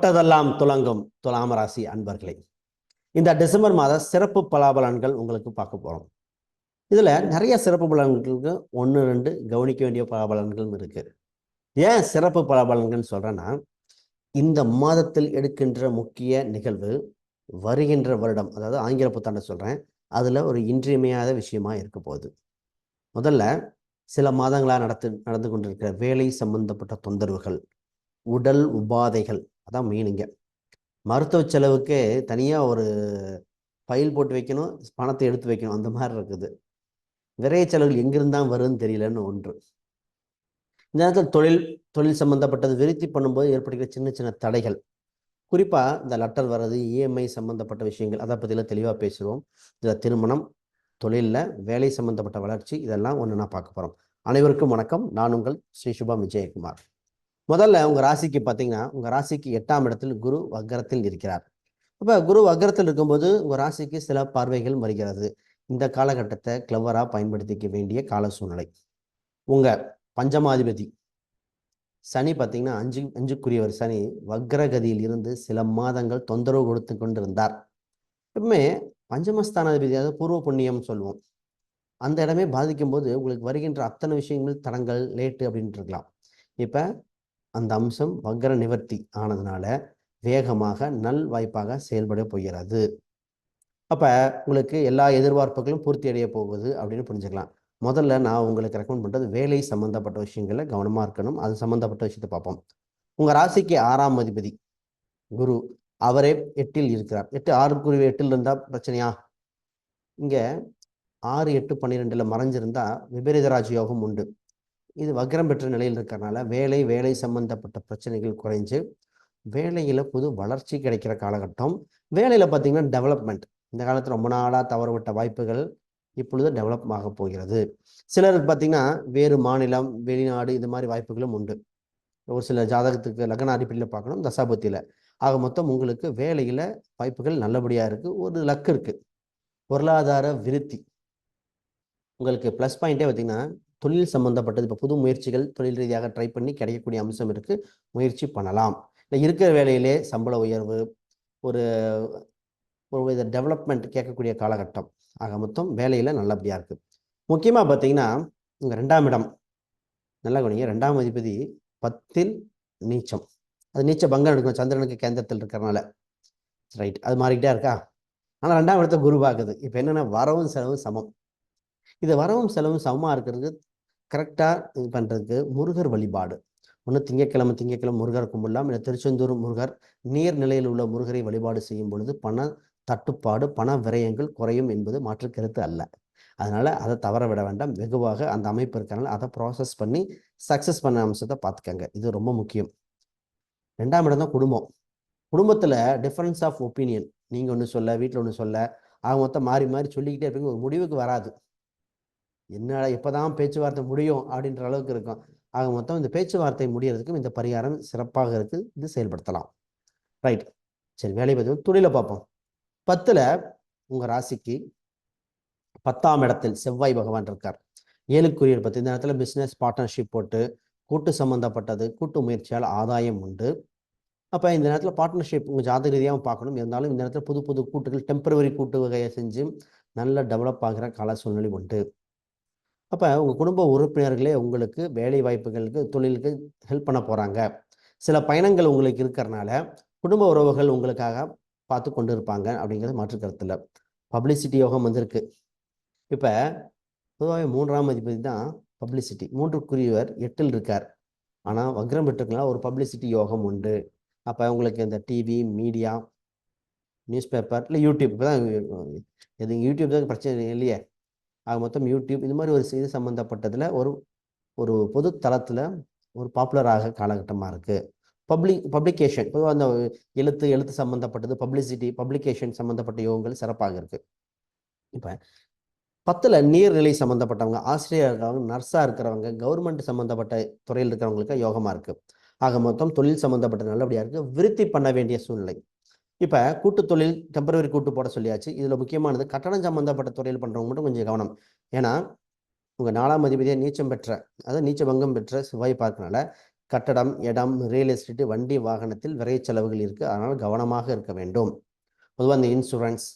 தொட்டதெல்லாம் துலங்கும் துலாம் ராசி அன்பர்களே. இந்த டிசம்பர் மாத சிறப்பு பலாபலன்கள் உங்களுக்கு பார்க்க போகிறோம் இதில் நிறைய சிறப்பு பலன்களுக்கு ஒன்று ரெண்டு கவனிக்க வேண்டிய பலாபலன்களும் இருக்கு. ஏன் சிறப்பு பலாபலன்கள்னு சொல்கிறேன்னா இந்த மாதத்தில் எடுக்கின்ற முக்கிய நிகழ்வு வருகின்ற வருடம் அதாவது ஆங்கில புத்தாண்டை சொல்கிறேன் அதில் ஒரு இன்றியமையாத விஷயமா இருக்க போகுது. முதல்ல சில மாதங்களாக நடத்து நடந்து கொண்டிருக்கிற வேலை சம்பந்தப்பட்ட தொந்தரவுகள் உடல் உபாதைகள் அதான் மீனிங்க மருத்துவ செலவுக்கு தனியாக ஒரு ஃபைல் போட்டு வைக்கணும் பணத்தை எடுத்து வைக்கணும் அந்த மாதிரி இருக்குது. விரைய செலவுகள் எங்கிருந்தான் வருதுன்னு தெரியலன்னு ஒன்று. இந்த நேரத்தில் தொழில் தொழில் சம்மந்தப்பட்டது விருத்தி பண்ணும்போது ஏற்படுகிற சின்ன சின்ன தடைகள். குறிப்பாக இந்த லெட்டர் வர்றது இஎம்ஐ சம்மந்தப்பட்ட விஷயங்கள் அதை பற்றிலாம் தெளிவாக பேசுவோம். இதில் திருமணம் தொழிலில் வேலை சம்பந்தப்பட்ட வளர்ச்சி இதெல்லாம் ஒன்று நான் பார்க்க போகிறோம் அனைவருக்கும் வணக்கம். நான் உங்கள் ஸ்ரீ சுபா விஜயகுமார். முதல்ல உங்கள் ராசிக்கு பார்த்தீங்கன்னா உங்கள் ராசிக்கு எட்டாம் இடத்தில் குரு வக்கரத்தில் இருக்கிறார். இப்போ குரு வக்கரத்தில் இருக்கும்போது உங்கள் ராசிக்கு சில பார்வைகள் வருகிறது. இந்த காலகட்டத்தை கிளவராக பயன்படுத்திக்க வேண்டிய கால சூழ்நிலை. உங்கள் பஞ்சமாதிபதி சனி பார்த்தீங்கன்னா அஞ்சு அஞ்சுக்குரியவர் சனி வக்ரகதியில் இருந்து சில மாதங்கள் தொந்தரவு கொடுத்து கொண்டிருந்தார். எப்பவுமே பஞ்சமஸ்தானாதிபதி அதாவது பூர்வ புண்ணியம் சொல்லுவோம். அந்த இடமே பாதிக்கும் போது உங்களுக்கு வருகின்ற அத்தனை விஷயங்கள் தடங்கள் லேட்டு அப்படின்ட்டு இருக்கலாம். இப்போ அந்த அம்சம் வக்ர நிவர்த்தி ஆனதுனால வேகமாக நல் வாய்ப்பாக செயல்பட போகிறது. அப்போ உங்களுக்கு எல்லா எதிர்பார்ப்புகளும் பூர்த்தி அடைய போகுது அப்படின்னு புரிஞ்சுக்கலாம். முதல்ல நான் உங்களுக்கு ரெக்கமெண்ட் பண்ணுறது வேலை சம்மந்தப்பட்ட விஷயங்களில் கவனமாக இருக்கணும். அது சம்மந்தப்பட்ட விஷயத்தை பார்ப்போம். உங்கள் ராசிக்கு ஆறாம் அதிபதி குரு அவரே எட்டில் இருக்கிறார். எட்டு ஆறு குருவி எட்டில் இருந்தால் பிரச்சனையா? இங்கே ஆறு எட்டு பன்னிரெண்டில் மறைஞ்சிருந்தா விபரீத ராஜயோகம் உண்டு. இது வக்ரம் பெற்ற நிலையில் இருக்கிறனால வேலை வேலை சம்பந்தப்பட்ட பிரச்சனைகள் குறைஞ்சு வேலையில் புது வளர்ச்சி கிடைக்கிற காலகட்டம். வேலையில் பார்த்தீங்கன்னா டெவலப்மெண்ட் இந்த காலத்தில் ரொம்ப நாளாக தவறுவிட்ட வாய்ப்புகள் இப்பொழுது டெவலப் ஆக போகிறது. சிலர் பார்த்தீங்கன்னா வேறு மாநிலம் வெளிநாடு இது மாதிரி வாய்ப்புகளும் உண்டு. ஒரு சில ஜாதகத்துக்கு லக்ன அடிப்படையில் பார்க்கணும் தசாபத்தியில் ஆக மொத்தம் உங்களுக்கு வேலையில் வாய்ப்புகள் நல்லபடியாக இருக்குது ஒரு லக் இருக்குது பொருளாதார விருத்தி. உங்களுக்கு ப்ளஸ் பாயிண்ட்டே பார்த்தீங்கன்னா தொழில் சம்மந்தப்பட்டது இப்போ புது முயற்சிகள் தொழில் ரீதியாக ட்ரை பண்ணி கிடைக்கக்கூடிய அம்சம் இருக்குது முயற்சி பண்ணலாம். இல்லை இருக்கிற வேலையிலே சம்பள உயர்வு ஒரு ஒரு வித டெவலப்மெண்ட் கேட்கக்கூடிய காலகட்டம். ஆக மொத்தம் வேலையில் நல்லபடியாக இருக்குது முக்கியமாக பார்த்தீங்கன்னா உங்கள் ரெண்டாம் இடம். நல்லா கவனிங்க. ரெண்டாம் அதிபதி பத்தில் நீச்சம். அது நீச்ச பங்கம் எடுக்கும் சந்திரனுக்கு கேந்திரத்தில் இருக்கிறனால. ரைட் அது மாறிக்கிட்டே இருக்கா? ஆனால் ரெண்டாம் இடத்த குருவாக்குது இப்போ என்னென்னா வரவும் செலவும் சமம். இது வரவும் செலவும் சமமாக இருக்கிறது கரெக்டாக இது பண்ணுறதுக்கு முருகர் வழிபாடு. ஒன்று திங்கக்கிழமை திங்கக்கிழமை முருகர் கும்பிடலாம். இல்லை திருச்செந்தூர் முருகர் நீர் நிலையில் உள்ள முருகரை வழிபாடு செய்யும் பொழுது பண தட்டுப்பாடு பண விரயங்கள் குறையும் என்பது மாற்று கருத்து அல்ல. அதனால் அதை தவற விட வேண்டாம். வெகுவாக அந்த அமைப்பு இருக்கிறனால அதை ப்ராசஸ் பண்ணி சக்ஸஸ் பண்ண அம்சத்தை பார்த்துக்கங்க. இது ரொம்ப முக்கியம். ரெண்டாம் இடம் தான் குடும்பம். குடும்பத்தில் டிஃப்ரென்ஸ் ஆஃப் ஒப்பீனியன் நீங்கள் ஒன்று சொல்ல வீட்டில் ஒன்று சொல்ல ஆக மொத்தம் மாறி மாறி சொல்லிக்கிட்டே இருப்பீங்க. ஒரு முடிவுக்கு வராது. என்ன எப்போதான் பேச்சுவார்த்தை முடியும் அப்படின்ற அளவுக்கு இருக்கும். ஆக மொத்தம் இந்த பேச்சுவார்த்தை முடியறதுக்கும் இந்த பரிகாரம் சிறப்பாக இருக்கு. இது செயல்படுத்தலாம். ரைட் சரி வேலை பதிவு துணியில் பார்ப்போம். பத்தில் உங்கள் ராசிக்கு பத்தாம் இடத்தில் செவ்வாய் பகவான் இருக்கார். ஏழுக்குரிய பற்றி இந்த இடத்துல பிஸ்னஸ் பார்ட்னர்ஷிப் போட்டு கூட்டு சம்மந்தப்பட்டது கூட்டு முயற்சியால் ஆதாயம் உண்டு. அப்போ இந்த நேரத்தில் பார்ட்னர்ஷிப் உங்கள் ஜாதக ரீதியாகவும் பார்க்கணும். இருந்தாலும் இந்த நேரத்தில் புது புது கூட்டுகள் டெம்பரவரி கூட்டு வகையை செஞ்சு நல்ல டெவலப் ஆகிற கால சூழ்நிலை உண்டு. அப்போ உங்கள் குடும்ப உறுப்பினர்களே உங்களுக்கு வேலை வாய்ப்புகளுக்கு தொழிலுக்கு ஹெல்ப் பண்ண போகிறாங்க சில பயணங்கள் உங்களுக்கு இருக்கிறனால குடும்ப உறவுகள் உங்களுக்காக பார்த்து கொண்டு இருப்பாங்க அப்படிங்கிறது மாற்று கருத்தில் பப்ளிசிட்டி யோகம் வந்திருக்கு. இப்போ பொதுவாக மூன்றாம் அதிபதி தான் பப்ளிசிட்டி மூன்றுக்குரியவர் எட்டில் இருக்கார். ஆனால் வக்ரம் பெற்றுக்கலாம் ஒரு பப்ளிசிட்டி யோகம் உண்டு. அப்போ உங்களுக்கு இந்த டிவி மீடியா நியூஸ் பேப்பர் இல்லை யூடியூப் இப்போ தான் எது யூடியூப் தான் பிரச்சனை இல்லையே. ஆக மொத்தம் யூடியூப் இது மாதிரி ஒரு இது சம்மந்தப்பட்டதில் ஒரு ஒரு பொது தளத்தில் ஒரு பாப்புலராக காலகட்டமாக இருக்குது பப்ளிக் பப்ளிகேஷன் பொதுவாக அந்த எழுத்து எழுத்து சம்மந்தப்பட்டது பப்ளிசிட்டி பப்ளிகேஷன் சம்மந்தப்பட்ட யோகங்கள் சிறப்பாக இருக்குது இப்போ பத்தில் நீர்நிலை சம்மந்தப்பட்டவங்க ஆசிரியர் இருக்கிறவங்க நர்ஸாக இருக்கிறவங்க கவர்மெண்ட் சம்மந்தப்பட்ட துறையில் இருக்கிறவங்களுக்கு யோகமாக இருக்குது ஆக மொத்தம் தொழில் சம்மந்தப்பட்ட நல்லபடியாக இருக்குது விருத்தி பண்ண வேண்டிய சூழ்நிலை. இப்போ கூட்டு தொழில் டெம்பரவரி கூட்டு போட சொல்லியாச்சு. இதில் முக்கியமானது கட்டணம் சம்மந்தப்பட்ட துறையில் பண்ணுறவங்க மட்டும் கொஞ்சம் கவனம். ஏன்னா உங்கள் நாலாம் அதிபதியாக நீச்சம் பெற்ற அதாவது நீச்ச பங்கம் பெற்ற செவ்வாய் பார்க்கனால கட்டடம் இடம் ரியல் எஸ்டேட்டு வண்டி வாகனத்தில் விரை செலவுகள் இருக்குது அதனால் கவனமாக இருக்க வேண்டும். பொதுவாக இந்த இன்சூரன்ஸ்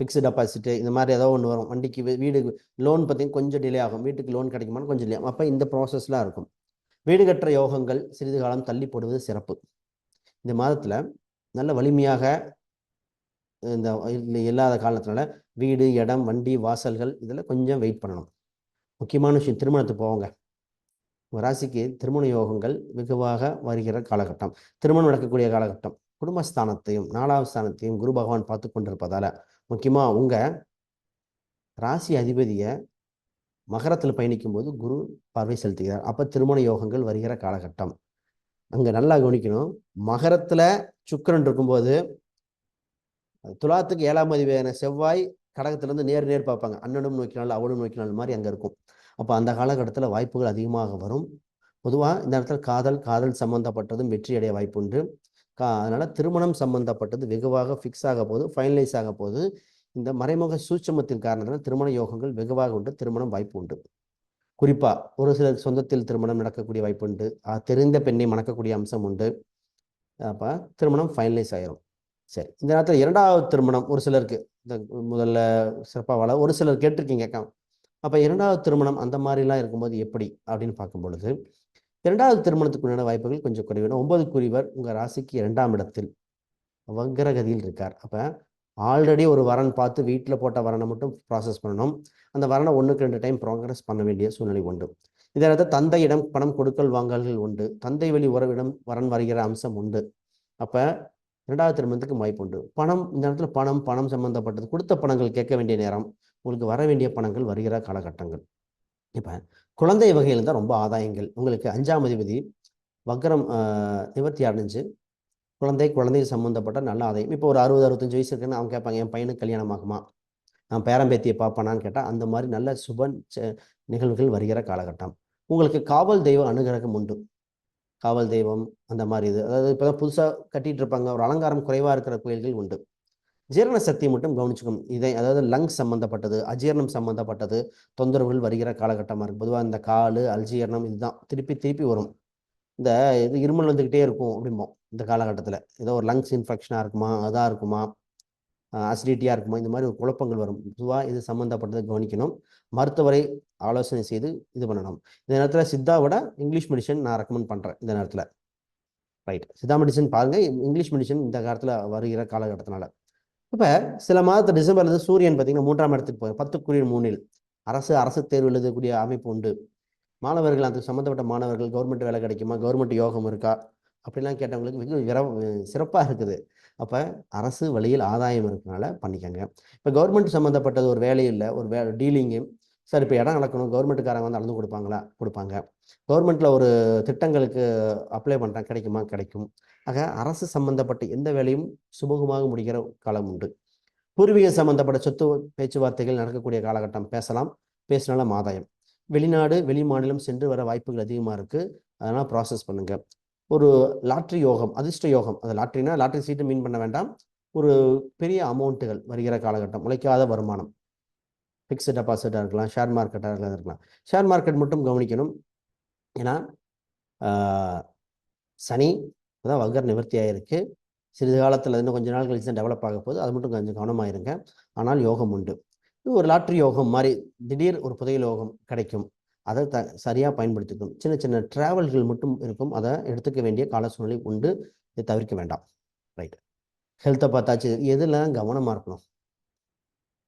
ஃபிக்ஸ்டு டெபாசிட்டு இந்த மாதிரி ஏதோ ஒன்று வரும். வண்டிக்கு வீடு லோன் பார்த்தீங்கன்னா கொஞ்சம் டிலே ஆகும். வீட்டுக்கு லோன் கிடைக்குமான்னு கொஞ்சம் டிலே அப்போ இந்த ப்ராசஸ்லாம் இருக்கும். வீடு கட்டுற யோகங்கள் சிறிது காலம் தள்ளி போடுவது சிறப்பு. இந்த மாதத்தில் நல்ல வலிமையாக இந்த இல்லாத காலத்தினால வீடு இடம் வண்டி வாசல்கள் இதில் கொஞ்சம் வெயிட் பண்ணணும். முக்கியமான விஷயம் திருமணத்துக்கு போவாங்க. ராசிக்கு திருமண யோகங்கள் வெகுவாக வருகிற காலகட்டம். திருமணம் நடக்கக்கூடிய காலகட்டம். குடும்பஸ்தானத்தையும் நாலாவது ஸ்தானத்தையும் குரு பகவான் பார்த்து கொண்டிருப்பதால் முக்கியமாக உங்கள் ராசி அதிபதியை மகரத்தில் பயணிக்கும் போது குரு பார்வை செலுத்துகிறார். அப்போ திருமண யோகங்கள் வருகிற காலகட்டம். அங்கே நல்லா கவனிக்கணும். மகரத்தில் சுக்கரன் இருக்கும்போது துலாத்துக்கு ஏழாம் அதிபதியான செவ்வாய் கடகத்திலேருந்து நேர் நேர் பார்ப்பாங்க. அண்ணனும் நோக்கினால் அவனும் நோக்கினால் மாதிரி அங்கே இருக்கும். அப்போ அந்த காலகட்டத்தில் வாய்ப்புகள் அதிகமாக வரும். பொதுவாக இந்த இடத்துல காதல் காதல் சம்மந்தப்பட்டதும் வெற்றி அடைய வாய்ப்பு உண்டு. கா அதனால் திருமணம் சம்பந்தப்பட்டது வெகுவாக ஃபிக்ஸ் ஆக போது ஃபைனலைஸ் ஆக போது இந்த மறைமுக சூட்சமத்தின் காரணத்தினால் திருமண யோகங்கள் வெகுவாக உண்டு திருமணம் வாய்ப்பு உண்டு. குறிப்பாக ஒரு சிலர் சொந்தத்தில் திருமணம் நடக்கக்கூடிய வாய்ப்பு உண்டு தெரிந்த பெண்ணை மணக்கக்கூடிய அம்சம் உண்டு. அப்போ திருமணம் ஃபைனலைஸ் ஆயிரும். சரி இந்த நேரத்தில் இரண்டாவது திருமணம் ஒரு சிலருக்கு இந்த முதல்ல சிறப்பாக வாழ ஒரு சிலர் கேட்டிருக்கீங்க அக்கா. அப்போ இரண்டாவது திருமணம் அந்த மாதிரிலாம் இருக்கும்போது எப்படி அப்படின்னு பார்க்கும் பொழுது இரண்டாவது திருமணத்துக்குண்டான வாய்ப்புகள் கொஞ்சம் குறைவு. ஒன்பது குறிவர் உங்கள் ராசிக்கு இரண்டாம் இடத்தில் வக்கரகதியில் இருக்கார். அப்போ ஆல்ரெடி ஒரு வரன் பார்த்து வீட்டில் போட்ட வரனை மட்டும் ப்ராசஸ் பண்ணணும். அந்த வரனை ஒன்றுக்கு ரெண்டு டைம் ப்ராக்ரஸ் பண்ண வேண்டிய சூழ்நிலை உண்டு. இதே நேரத்தில் தந்தையிடம் பணம் கொடுக்கல் வாங்கல்கள் உண்டு. தந்தை வழி உறவிடம் வரன் வருகிற அம்சம் உண்டு. அப்போ இரண்டாவது திருமணத்துக்கு வாய்ப்பு உண்டு. பணம் இந்த நேரத்தில் பணம் பணம் சம்மந்தப்பட்டது கொடுத்த பணங்கள் கேட்க வேண்டிய நேரம். உங்களுக்கு வர வேண்டிய பணங்கள் வருகிற காலகட்டங்கள். இப்போ குழந்தை வகையில் தான் ரொம்ப ஆதாயங்கள். உங்களுக்கு அஞ்சாம் அதிபதி வக்ரம் ஆஹ், நிவர்த்தி அடைஞ்சு குழந்தை குழந்தை சம்மந்தப்பட்ட நல்ல ஆதாயம். இப்போ ஒரு அறுபது அறுபத்தஞ்சு வயசு இருக்குன்னு அவங்க கேட்பாங்க என் பையனுக்கு கல்யாணம் ஆகுமா? நான் பேரம்பேத்தியை பார்ப்பானான்னு கேட்டால் அந்த மாதிரி நல்ல சுப ச- நிகழ்வுகள் வருகிற காலகட்டம். உங்களுக்கு காவல் தெய்வ அனுகிரகம் உண்டு. காவல் தெய்வம் அந்த மாதிரி இது. அதாவது இப்போ தான் புதுசாக கட்டிகிட்டு இருப்பாங்க ஒரு அலங்காரம் குறைவாக இருக்கிற கோயில்கள் உண்டு. ஜீரண சக்தி மட்டும் கவனிச்சுக்கணும். இதை அதாவது லங்ஸ் சம்மந்தப்பட்டது அஜீரணம் சம்மந்தப்பட்டது தொந்தரவுகள் வருகிற காலகட்டமாக இருக்கும் பொதுவாக இந்த கால் அல்ஜீரணம் இதுதான். திருப்பி திருப்பி வரும். இந்த இது இருமல் வந்துக்கிட்டே இருக்கும் அப்படிம்போம். இந்த காலகட்டத்தில். ஏதோ ஒரு லங்ஸ் இன்ஃபெக்ஷனாக இருக்குமா அதாக இருக்குமா அசிடிட்டியாக இருக்குமா இந்த மாதிரி ஒரு குழப்பங்கள் வரும். பொதுவாக இது சம்மந்தப்பட்டதை கவனிக்கணும். மருத்துவரை ஆலோசனை செய்து இது பண்ணணும். இந்த நேரத்தில் சித்தாவோட இங்கிலீஷ் மெடிசன் நான் ரெக்கமெண்ட் பண்ணுறேன் இந்த நேரத்தில். ரைட் சித்தா மெடிசன் பாருங்கள் இங்கிலீஷ் மெடிசன் இந்த காலத்தில் வருகிற காலகட்டத்தினால. இப்போ சில மாதத்து டிசம்பர்லேருந்து சூரியன் பார்த்தீங்கன்னா மூன்றாம் இடத்துக்கு போய் பத்துக்குரிய மூணில் அரசு அரசு தேர்வு எழுதக்கூடிய அமைப்பு உண்டு. மாணவர்கள் அதுக்கு சம்மந்தப்பட்ட மாணவர்கள் கவர்மெண்ட் வேலை கிடைக்குமா? கவர்மெண்ட் யோகம் இருக்கா? அப்படிலாம் கேட்டவங்களுக்கு மிக சிறப்பாக இருக்குது. அப்போ அரசு வழியில் ஆதாயம் இருக்கனால பண்ணிக்கோங்க. இப்போ கவர்மெண்ட் சம்மந்தப்பட்டது ஒரு வேலை இல்லை ஒரு வே டீலிங்கு சார் இப்போ இடம் அளக்கணும் கவர்மெண்ட்டுக்காரங்க வந்து அளந்து கொடுப்பாங்களா? கொடுப்பாங்க. கவர்மெண்ட்டில் ஒரு திட்டங்களுக்கு அப்ளை பண்ணுறேன் கிடைக்குமா? கிடைக்கும். ஆக அரசு சம்மந்தப்பட்ட எந்த வேலையும் சுமூகமாக முடிகிற காலம் உண்டு. பூர்வீக சம்மந்தப்பட்ட சொத்து பேச்சுவார்த்தைகள் நடக்கக்கூடிய காலகட்டம் பேசலாம். பேசினாலும் ஆதாயம். வெளிநாடு வெளி மாநிலம் சென்று வர வாய்ப்புகள் அதிகமாக இருக்குது அதனால் ப்ராசஸ் பண்ணுங்கள் ஒரு லாட்ரி யோகம் அதிர்ஷ்ட யோகம். அது லாட்ரினா லாட்ரி சீட்டு மீன் பண்ண வேண்டாம். ஒரு பெரிய அமௌண்ட்டுகள் வருகிற காலகட்டம் உழைக்காத வருமானம். ஃபிக்ஸ்டு டெபாசிட்டாக இருக்கலாம் ஷேர் மார்க்கெட்டாக இருக்கலாம் ஷேர் மார்க்கெட் மட்டும் கவனிக்கணும். ஏன்னா சனி அதான் வகர் நிவர்த்தியாக இருக்குது சிறிது காலத்தில் இன்னும் கொஞ்ச நாள் கழிச்சு தான் டெவலப் ஆக போகுது. அது மட்டும் கொஞ்சம் கவனமாக இருங்க. ஆனால் யோகம் உண்டு. இது ஒரு லாட்ரி யோகம் மாதிரி திடீர் ஒரு புதையல் யோகம் கிடைக்கும். அதை த சரியாக பயன்படுத்திக்கணும். சின்ன சின்ன டிராவல்கள் மட்டும் இருக்கும். அதை எடுத்துக்க வேண்டிய கால சூழ்நிலை உண்டு. இதை தவிர்க்க வேண்டாம். ரைட் ஹெல்த்தை பார்த்தாச்சு. எதெல்லாம் கவனமாக இருக்கணும்?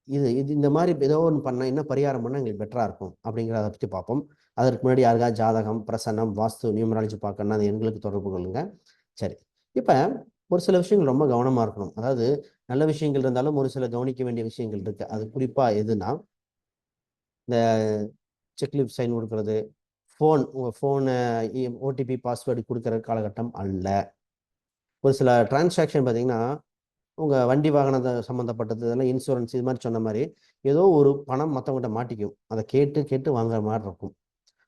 இது இது இந்த மாதிரி ஏதோ ஒன்று பண்ணால் என்ன பரிகாரம் பண்ணால் எங்களுக்கு பெட்டராக இருக்கும். அப்படிங்கிறத பற்றி பார்ப்போம். அதற்கு முன்னாடி யாருக்கா ஜாதகம் பிரசன்னம் வாஸ்து நியூமராலஜி பார்க்கணும்னா அது எங்களுக்கு தொடர்பு கொள்ளுங்க. சரி. இப்போ ஒரு சில விஷயங்கள் ரொம்ப கவனமாக இருக்கணும். அதாவது நல்ல விஷயங்கள் இருந்தாலும் ஒரு சில கவனிக்க வேண்டிய விஷயங்கள் இருக்குது அது குறிப்பாக எதுனா இந்த செக்லிப் சைன் கொடுக்கறது ஃபோன் உங்கள் ஃபோனை ஓடிபி பாஸ்வேர்டு கொடுக்குற காலகட்டம் அல்ல. ஒரு சில டிரான்சாக்ஷன் பார்த்தீங்கன்னா உங்கள் வண்டி வாகனத்தை சம்மந்தப்பட்டது இதெல்லாம் இன்சூரன்ஸ் இது மாதிரி சொன்ன மாதிரி ஏதோ ஒரு பணம் மற்றவங்ககிட்ட மாட்டிக்கும். அதை கேட்டு கேட்டு வாங்குற மாதிரி இருக்கும்.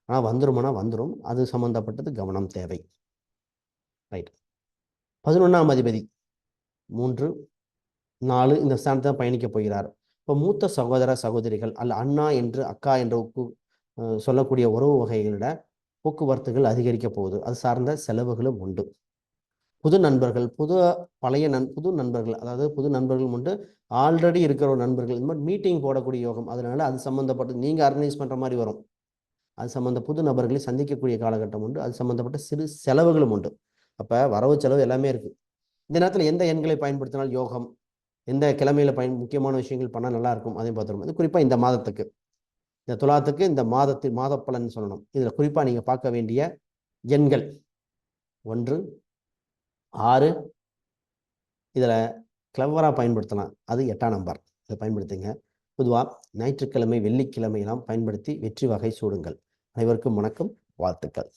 ஆனால் வந்துருமானா வந்துடும் அது சம்மந்தப்பட்டது கவனம் தேவை. ரைட் பதினொன்றாம் அதிபதி. மூன்று நாலு இந்த ஸ்தானத்தை தான் பயணிக்க போகிறார். இப்போ மூத்த சகோதர சகோதரிகள் அல்ல அண்ணா என்று அக்கா என்று சொல்லக்கூடிய உறவு வகைகளிட போக்குவரத்துகள் அதிகரிக்க போகுது. அது சார்ந்த செலவுகளும் உண்டு. புது நண்பர்கள் புது பழைய நண் புது நண்பர்கள் அதாவது புது நண்பர்கள் உண்டு. ஆல்ரெடி இருக்கிற ஒரு நண்பர்கள் இந்த மாதிரி மீட்டிங் போடக்கூடிய யோகம் அதனால அது சம்மந்தப்பட்டு நீங்கள் ஆர்கனைஸ் பண்ணுற மாதிரி வரும். அது சம்மந்த புது நபர்களை சந்திக்கக்கூடிய காலகட்டம் உண்டு. அது சம்மந்தப்பட்ட சிறு செலவுகளும் உண்டு. அப்போ வரவு செலவு எல்லாமே இருக்குது இந்த நேரத்தில் எந்த எண்களை பயன்படுத்தினால் யோகம் எந்த கிழமையில் பயன் முக்கியமான விஷயங்கள் பண்ணால் நல்லா இருக்கும் அதையும் பார்த்துருவோம். இது குறிப்பாக இந்த மாதத்துக்கு. இந்த துலாத்துக்கு இந்த மாதத்து மாத பலன் சொல்லணும். இதில் குறிப்பாக நீங்கள் பார்க்க வேண்டிய எண்கள். ஒன்று ஆறு. இதில் கிளவராக பயன்படுத்தலாம். அது எட்டாம் நம்பர் இதை பயன்படுத்துங்க. பொதுவாக ஞாயிற்றுக்கிழமை வெள்ளிக்கிழமையெல்லாம் பயன்படுத்தி வெற்றி வகை சூடுங்கள். அனைவருக்கும் வணக்கம். வாழ்த்துக்கள்.